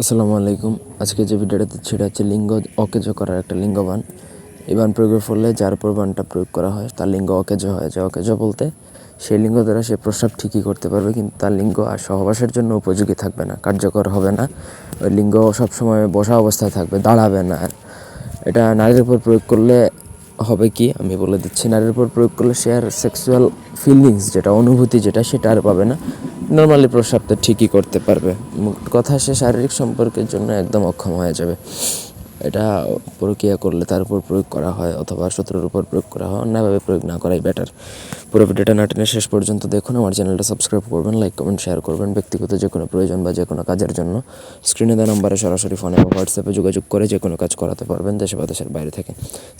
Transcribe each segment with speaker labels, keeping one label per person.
Speaker 1: আসসালামু আলাইকুম। আজকে যে ভিডিওটা দিচ্ছি এটা হচ্ছে লিঙ্গ অকেজ করার একটা লিঙ্গবান। এই বান প্রয়োগের ফলে যার উপর বানটা প্রয়োগ করা হয়, তার লিঙ্গ অকেজ হয়ে। যায় অকেজ বলতে সেই লিঙ্গ দ্বারা সে প্রস্রাব ঠিকই করতে পারবে, কিন্তু তার লিঙ্গ আর সহবাসের জন্য উপযোগী থাকবে না, কার্যকর হবে না। ওই লিঙ্গ সবসময় বসা অবস্থায় থাকবে, দাঁড়াবে না আর। এটা নারীর উপর প্রয়োগ করলে হবে কি? আমি বলে দিচ্ছি, নারীর উপর প্রয়োগ করলে সে আর সেক্সুয়াল ফিলিংস যেটা অনুভূতি, যেটা সেটা আর পাবে না। নর্মালি প্রস্রাব তো ঠিকই করতে পারবে। কথা সে শারীরিক সম্পর্কের জন্য একদম অক্ষম হয়ে যাবে। এটা প্রক্রিয়া করলে তার উপর প্রয়োগ করা হয় অথবা শত্রুর উপর প্রয়োগ করা হয় অন্যভাবে প্রয়োগ না করাই বেটার পুরো ভিডিওটা না টেনে শেষ পর্যন্ত দেখুন, আমার চ্যানেলটা সাবস্ক্রাইব করবেন লাইক কমেন্ট শেয়ার করবেন। ব্যক্তিগত যে কোনো প্রয়োজন বা যে কোনো কাজের জন্য স্ক্রিনে দেওয়া নম্বরে সরাসরি ফোনে বা হোয়াটসঅ্যাপে যোগাযোগ করে যে কোনো কাজ করাতে পারবেন দেশে বা দেশের বাইরে থেকে।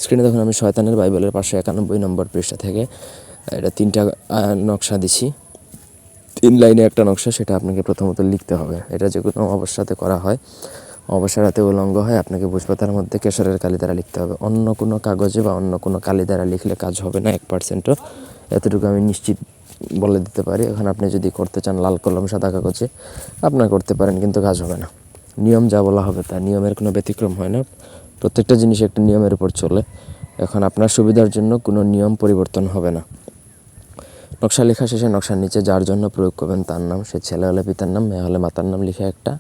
Speaker 1: স্ক্রিনে দেখুন, আমি শয়তানের বাইবেলের পাশে একানব্বই নম্বর পৃষ্ঠা থেকে এটা তিনটা নকশা দিছি। তিন লাইনে একটা নকশা সেটা আপনাকে প্রথমত লিখতে হবে। এটা যে কোনো অবস্থাতে করা হয়। অবসর রাতে উলঙ্গ হয়, আপনাকে বুঝপাতার মধ্যে কেশরের কালি দ্বারা লিখতে হবে। অন্য কোনো কাগজে বা অন্য কোনো কালি দ্বারা লিখলে কাজ হবে না, এক পার্সেন্টও এতটুকু আমি নিশ্চিত বলে দিতে পারি। এখন আপনি যদি করতে চান লাল কলম, সাদা কাগজে আপনার করতে পারেন, কিন্তু কাজ হবে না। নিয়ম যা বলা হবে তা, নিয়মের কোনো ব্যতিক্রম হয় না। প্রত্যেকটা জিনিস একটা নিয়মের উপর চলে। এখন আপনার সুবিধার জন্য কোনো নিয়ম পরিবর্তন হবে না। নকশা লেখা শেষে নকশার নিচে যার জন্য প্রয়োগ করবেন তার নাম, সে ছেলে হলে পিতার নাম, মেয়ে হলে মাতার নাম লিখে একটা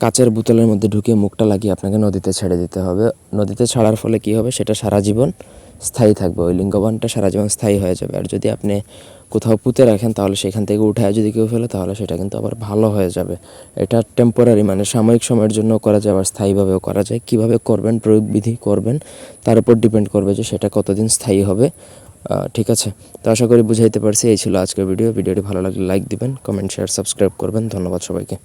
Speaker 1: কাচের বোতলের মধ্যে ঢুকিয়ে মুখটা লাগিয়ে আপনাকে নদীতে ছেড়ে দিতে হবে। নদীতে ছাড়ার ফলে কি হবে? সেটা সারা জীবন স্থায়ী থাকবে। ওই লিঙ্গবানটা সারা জীবন স্থায়ী হয়ে যাবে। আর যদি আপনি কোথাও পুঁতে রাখেন, তাহলে সেখান থেকে উঠায় যদি কেউ ফেলে, তাহলে সেটা কিন্তু আবার ভালো হয়ে যাবে। এটা টেম্পোরারি মানে সাময়িক সময়ের জন্য করা যায়, আবার স্থায়ীভাবেও করা যায়। কীভাবে করবেন প্রয়োগবিধি করবেন, তার উপর ডিপেন্ড করবে যে সেটা কতদিন স্থায়ী হবে। ঠিক আছে? তো আশা করি বুঝাইতে পারছি, এই ছিল আজকের ভিডিও। ভিডিওটি ভালো লাগলে লাইক দিবেন কমেন্ট শেয়ার সাবস্ক্রাইব করবেন। ধন্যবাদ সবাইকে।